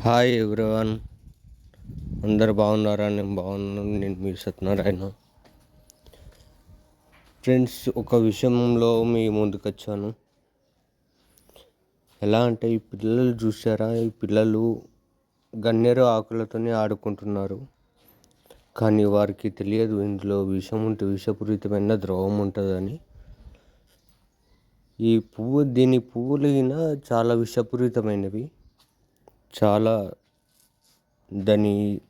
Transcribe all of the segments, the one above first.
Hi everyone అందరు బాగున్నారా? నేను బాగున్నాను. నేను మీ సత్యనారాయణ. ఫ్రెండ్స్ ఒక విషయంలో మీ ముందుకు వచ్చాను ఎలా అంటే ఈ పిల్లలు చూసారా ఈ పిల్లలు గన్నేరు ఆకులతోనే ఆడుకుంటున్నారు. కానీ వారికి తెలియదు ఇందులో విషం ఉంటే విషపూరితమైన ద్రవం ఉంటుందని. ఈ పువ్వు దీని పువ్వులు చాలా విషపూరితమైనవి. చాలా దాని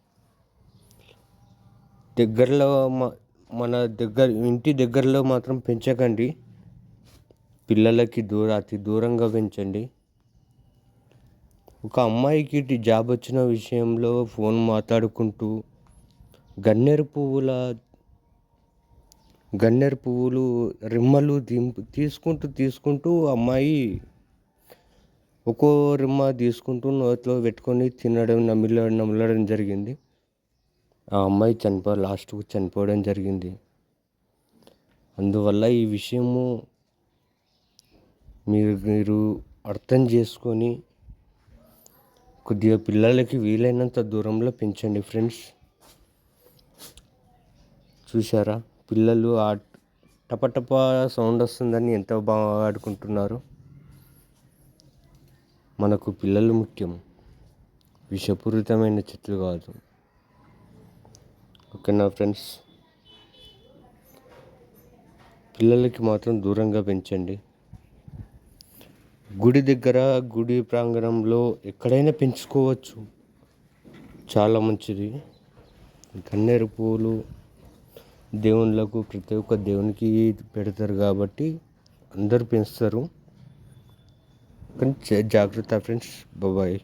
దగ్గరలో మన దగ్గర ఇంటి దగ్గరలో మాత్రం పెంచకండి. పిల్లలకి దూర అతి దూరంగా పెంచండి. ఒక అమ్మాయికి జాబ్ వచ్చిన విషయంలో ఫోన్ మాట్లాడుకుంటూ గన్నేరు పువ్వుల గన్నేరు పువ్వులు రిమ్మలు దింపు తీసుకుంటూ తీసుకుంటూ అమ్మాయి ఒక్కో రిమ్మ తీసుకుంటూ నోట్లో పెట్టుకొని తినడం నమిలడం నమలడం జరిగింది. ఆ అమ్మాయి చనిపో లాస్ట్కు చనిపోవడం జరిగింది. అందువల్ల ఈ విషయము మీరు మీరు అర్థం చేసుకొని కొద్దిగా పిల్లలకి వీలైనంత దూరంలో పెంచండి ఫ్రెండ్స్. చూసారా పిల్లలు ఆ టపటప సౌండ్ వస్తుందని ఎంత బాగా ఆడుకుంటున్నారు. మనకు పిల్లలు ముఖ్యం. విషపూరితమైన చెట్లు కాదు. ఓకేనా ఫ్రెండ్స్? పిల్లలకి మాత్రం దూరంగా పెంచండి. గుడి దగ్గర గుడి ప్రాంగణంలో ఎక్కడైనా పెంచుకోవచ్చు. చాలా మంచిది. గన్నేరు పువ్వులు దేవుళ్ళకు ప్రతి ఒక్క దేవునికి పెడతారు కాబట్టి అందరు పెంచుతారు. కానీ జాగ్రత్త ఫ్రెండ్స్ బాయ్